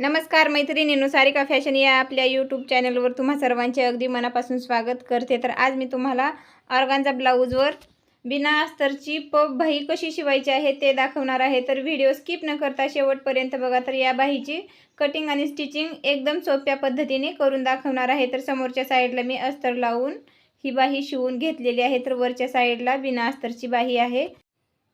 नमस्कार मैत्रिणींनो सारिका फॅशन या आपल्या यूट्यूब चॅनलवर तुम्हा सर्वांचे अगदी मनापासून स्वागत करते. तर आज मी तुम्हाला ऑर्गांजा ब्लाऊजवर बिना अस्तरची पब बाही कशी शिवायची आहे ते दाखवणार आहे. तर व्हिडिओ स्किप न करता शेवटपर्यंत बघा. तर या बाहीची कटिंग आणि स्टिचिंग एकदम सोप्या पद्धतीने करून दाखवणार आहे. तर समोरच्या साईडला मी अस्तर लावून ही बाही शिवून घेतलेली आहे. तर वरच्या साईडला बिना अस्तरची बाही आहे.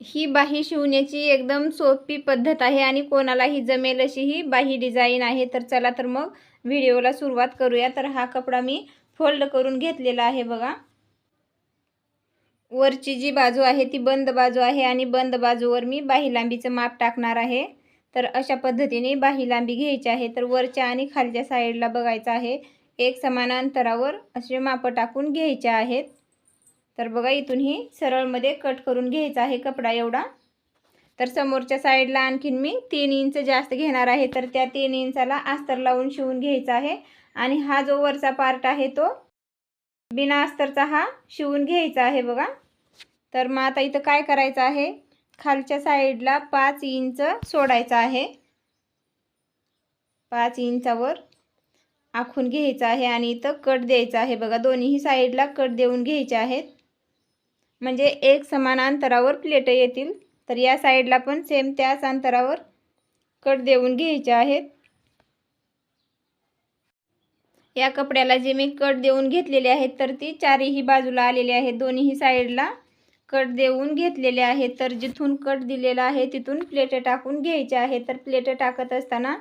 ही बाही शिवण्याची एकदम सोपी पद्धत आहे आणि कोणालाही जमेल अशी ही बाही डिझाईन आहे. तर चला तर मग व्हिडिओला सुरुवात करूया. तर हा कपडा मी फोल्ड करून घेतलेला आहे बघा. वरची जी बाजू आहे ती बंद बाजू आहे आणि बंद बाजूवर मी बाही लांबीचं माप टाकणार आहे. तर अशा पद्धतीने बाही लांबी घ्यायची आहे. तर वरच्या आणि खालच्या साईडला बघायचं आहे. एक समान अंतरावर असे मापं टाकून घ्यायचे आहेत. तर बघा इथून ही सरळमध्ये कट करून घ्यायचा आहे कपडा एवढा. तर समोरच्या साईडला आणखीन मी तीन इंच जास्त घेणार आहे तर त्या तीन इंचाला अस्तर लावून शिवून घ्यायचा आहे. आणि हा जो वरचा पार्ट आहे तो बिना अस्तरचा हा शिवून घ्यायचा आहे बघा. तर मग आता इथं काय करायचं आहे? खालच्या साईडला पाच इंच सोडायचा आहे. पाच इंचावर आखून घ्यायचं आहे आणि इथं कट द्यायचा आहे बघा. दोन्ही साईडला कट देऊन घ्यायचे आहेत. म्हणजे एक समान अंतरावर प्लेट येतील. तर या साईडला पण सेम त्याच अंतरावर कट देऊन घ्यायचे आहेत. या कपड्याला जे मी कट देऊन घेतलेले आहेत तर ती चारही बाजूला आलेली आहेत दोन्ही साईडला कट देऊन घेतलेले आहेत. तर जिथून कट दिलेला आहे तिथून प्लेट टाकून घ्यायचे आहे तर प्लेट टाकत असताना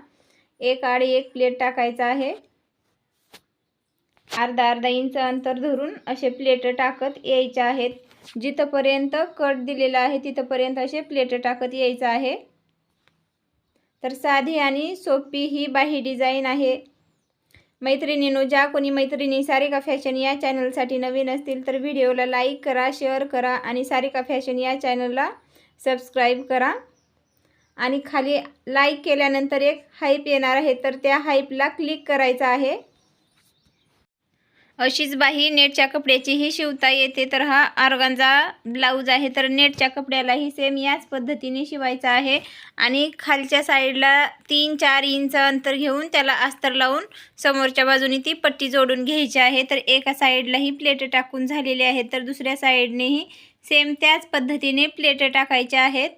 एक आडी एक प्लेट टाकायचा आहे. अर्धा अर्धा इंच अंतर धरून असे प्लेट टाकत यायचे आहेत. जिथंपर्यंत कट दिलेला आहे तिथंपर्यंत असे प्लेट टाकत यायचं आहे. तर साधी आणि सोपी ही बाही डिझाईन आहे. मैत्रिणीनो ज्या कोणी मैत्रिणी सारिका फॅशन या चॅनलसाठी नवीन असतील तर व्हिडिओला लाईक करा शेअर करा आणि सारिका फॅशन या चॅनलला सबस्क्राईब करा. आणि खाली लाईक केल्यानंतर एक हाईप येणार आहे तर त्या हाईपला क्लिक करायचं आहे. अशीच बाही नेटच्या कपड्याचीही शिवता येते तर हा ऑर्गांजा ब्लाऊज आहे तर नेटच्या कपड्यालाही सेम याच पद्धतीने शिवायचा आहे. आणि खालच्या साईडला तीन चार इंच अंतर घेऊन त्याला अस्तर लावून समोरच्या बाजूने ती पट्टी जोडून घ्यायची आहे. तर एका साईडलाही प्लेट टाकून झालेली आहे तर दुसऱ्या साईडनेही सेम त्याच पद्धतीने प्लेट टाकायच्या आहेत.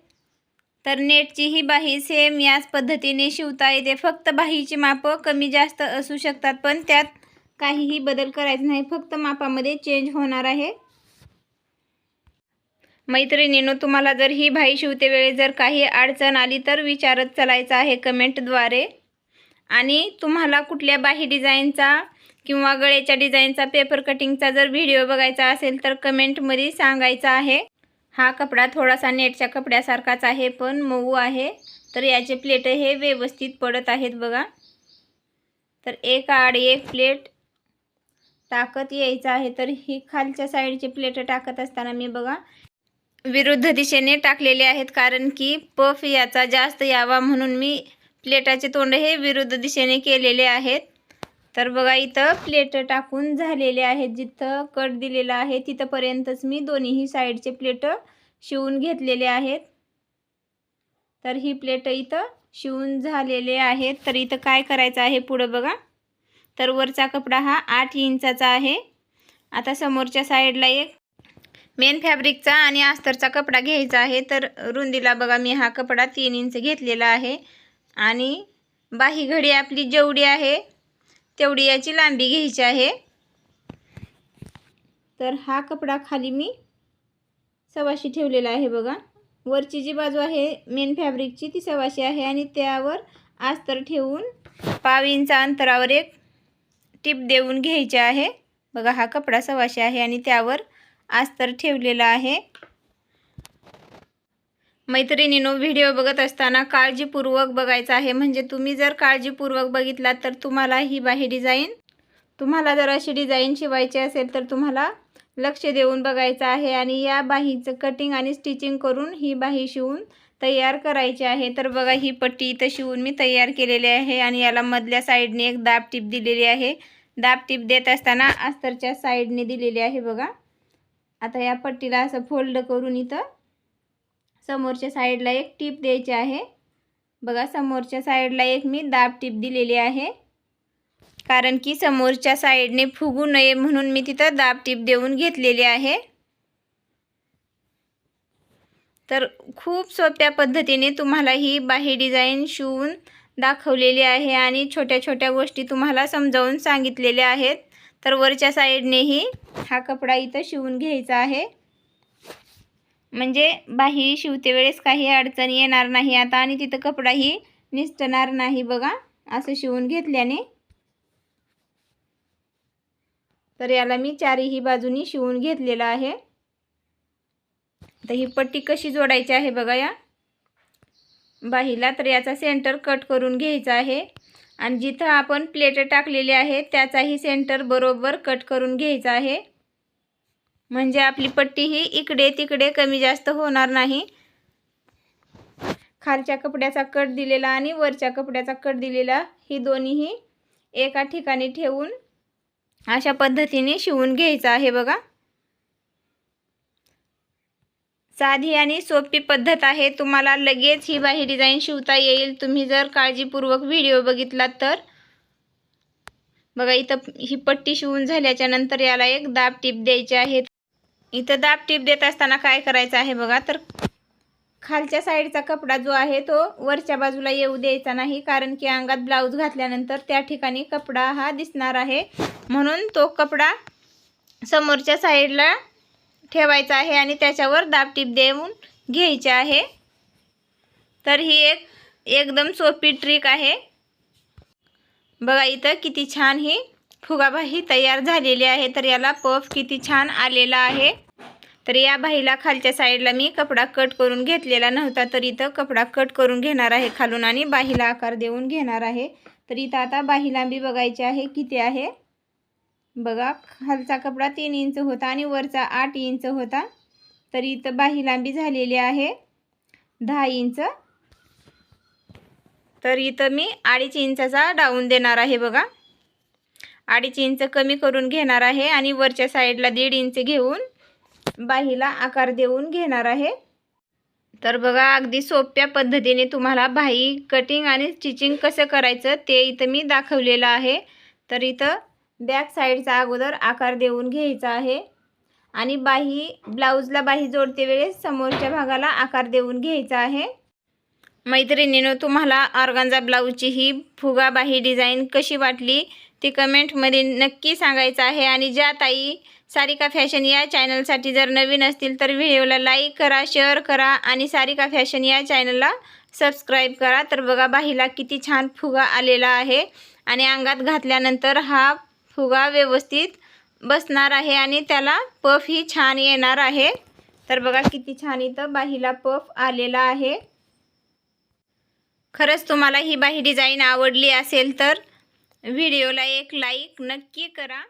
तर नेटची ही बाही सेम याच पद्धतीने शिवता येते. फक्त बाहीची मापं कमी जास्त असू शकतात पण त्यात काहीही बदल करायचा नाही. फक्त मापामध्ये चेंज होणार आहे. मैत्रिणीनो तुम्हाला जर ही भाई शिवते वेळी जर काही अडचण आली तर विचारत चालायचं आहे कमेंटद्वारे. आणि तुम्हाला कुठल्या बाही डिझाईनचा किंवा गळ्याच्या डिझाईनचा पेपर कटिंगचा जर व्हिडिओ बघायचा असेल तर कमेंटमध्ये सांगायचा आहे. हा कपडा थोडासा नेटच्या कपड्यासारखाच आहे पण मऊ आहे. तर याचे प्लेट हे व्यवस्थित पडत आहेत बघा. तर एक आड एक प्लेट टाकत यायचं आहे तर ही खालच्या साईडची प्लेट टाकत असताना मी बघा विरुद्ध दिशेने टाकलेले आहेत. कारण की पफ याचा जास्त यावा म्हणून मी प्लेटाचे तोंड हे विरुद्ध दिशेने केलेले आहेत. तर बघा इथं प्लेट टाकून झालेले आहेत. जिथं कट दिलेला आहे तिथंपर्यंतच मी दोन्हीही साईडचे प्लेट शिवून घेतलेले आहेत. तर ही प्लेट इथं शिवून झालेले आहेत. तर इथं काय करायचं आहे पुढं बघा. तर वरचा कपडा हा आठ इंचाचा आहे. आता समोरच्या साईडला एक मेन फॅब्रिकचा आणि अस्तरचा कपडा घ्यायचा आहे. तर रुंदीला बघा मी हा कपडा तीन इंच घेतलेला आहे. आणि बाही घडी आपली जेवढी आहे तेवढी याची लांबी घ्यायची आहे. तर हा कपडा खाली मी सवाशी ठेवलेला आहे बघा. वरची जी बाजू आहे मेन फॅब्रिकची ती सवाशी आहे. आणि त्यावर अस्तर ठेवून पाव इंच अंतरावर एक टिप देऊन घ्यायचे आहे. बघा हा कपडा सवाशे आहे आणि त्यावर अस्तर ठेवलेला आहे. मैत्रिणीनो व्हिडिओ बघत असताना काळजीपूर्वक बघायचा आहे. म्हणजे तुम्ही जर काळजीपूर्वक बघितलात तर तुम्हाला ही बाही डिझाईन तुम्हाला जर अशी डिझाईन शिवायची असेल तर तुम्हाला लक्ष देऊन बघायचं आहे. आणि या बाहीचं कटिंग आणि स्टिचिंग करून ही बाही शिवून तयार करायची आहे. तर बघा ही पट्टी इथं शिवून मी तयार केलेली आहे आणि याला मधल्या साईडने एक दाब टीप दिलेली आहे. दाब टीप देत असताना अस्तरच्या साईडने दिलेली आहे बघा. आता या पट्टीला असं फोल्ड करून इथं समोरच्या साईडला एक टीप द्यायची आहे. बघा समोरच्या साईडला एक मी दाब टीप दिलेली आहे. कारण की समोरच्या साईडने फुगू नये म्हणून मी तिथं दाब टीप देऊन घेतलेली आहे. तर खूप सोप्या पद्धतीने तुम्हाला ही बाही डिझाईन शिवून दाखवलेली आहे आणि छोट्या छोट्या गोष्टी तुम्हाला समजावून सांगितलेल्या आहेत. तर वरच्या साईडनेही हा कपडा इथं शिवून घ्यायचा आहे. म्हणजे बाही शिवते वेळेस काही अडचण येणार नाही आता आणि तिथं कपडाही निसटणार नाही बघा असं शिवून घेतल्याने. तर याला मी चारही बाजूनी शिवून घेतलेलं आहे. तर ही पट्टी कशी जोडायची आहे बघा या. बाहीला तर याचा सेंटर कट करून घ्यायचा आहे. आणि जिथं आपण प्लेट टाकलेली आहे त्याचाही सेंटर बरोबर कट करून घ्यायचा आहे. म्हणजे आपली पट्टी ही इकडे तिकडे कमी जास्त होणार नाही. खालच्या कपड्याचा कट दिलेला आणि वरच्या कपड्याचा कट दिलेला ही दोन्हीही एका ठिकाणी ठेवून अशा पद्धतीने शिवून घ्यायचं आहे बघा. साधी आणि सोपी पद्धत आहे. तुम्हाला लगेच ही बाही डिझाईन शिवता येईल. तुम्ही जर काळजीपूर्वक व्हिडिओ बघितलात तर. बघा इथं ही पट्टी शिवून झाल्याच्यानंतर याला एक दाब टीप द्यायची आहे. इथं दाब टीप देत असताना काय करायचं आहे बघा तर खालच्या साईडचा कपडा जो आहे तो वरच्या बाजूला येऊ द्यायचा नाही कारण की अंगात ब्लाऊज घातल्यानंतर त्या ठिकाणी कपडा हा दिसणार आहे. म्हणून तो कपडा समोरच्या साईडला ठेवायचा आहे आणि त्याच्यावर दाब टीप देऊन घ्यायचे आहे. तर ही एक एकदम सोपी ट्रिक आहे. बघा इथं किती छान ही फुगाबाही तयार झालेली आहे. तर याला पफ किती छान आलेला आहे. तर या बाहीला खालच्या साईडला मी कपडा कट करून घेतलेला नव्हता. तर इथं कपडा कट करून घेणार आहे खालून आणि बाहीला आकार देऊन घेणार आहे. तर इथं आता बाही लांबी बघायची आहे किती आहे. बघा खालचा कपडा तीन इंच होता आणि वरचा आठ इंच होता. तर इथं बाही लांबी झालेली आहे दहा इंच. तर इथं मी अडीच इंचाचा डाऊन देणार आहे बघा. अडीच इंच कमी करून घेणार आहे आणि वरच्या साईडला दीड इंच घेऊन बाहीला आकार देऊन घेणार आहे. तर बघा अगदी सोप्या पद्धतीने तुम्हाला बाही कटिंग आणि स्टिचिंग कसं करायचं ते इथं मी दाखवलेलं आहे. तर इथं बॅक साईडचा अगोदर आकार देऊन घ्यायचा आहे. आणि बाही ब्लाऊजला बाही जोडते वेळेस समोरच्या भागाला आकार देऊन घ्यायचा आहे. मैत्रिणीनं तुम्हाला ऑर्गांजा ब्लाऊजची ही फुगा बाही डिझाईन कशी वाटली ती कमेंटमध्ये नक्की सांगायचं आहे. आणि ज्या ताई सारिका फॅशन या चॅनलसाठी जर नवीन असतील तर व्हिडिओला लाईक करा शेअर करा आणि सारिका फॅशन या चॅनलला सबस्क्राईब करा. तर बघा बाहीला किती छान फुगा आलेला आहे. आणि अंगात घातल्यानंतर हा फुगा व्यवस्थित बसणार आहे आणि त्याला पफ ही छान येणार आहे. तर बघा किती छान इथं बाहीला पफ आलेला आहे. खरंच तुम्हाला ही बाही डिझाईन आवडली असेल तर व्हिडिओला एक लाईक नक्की करा.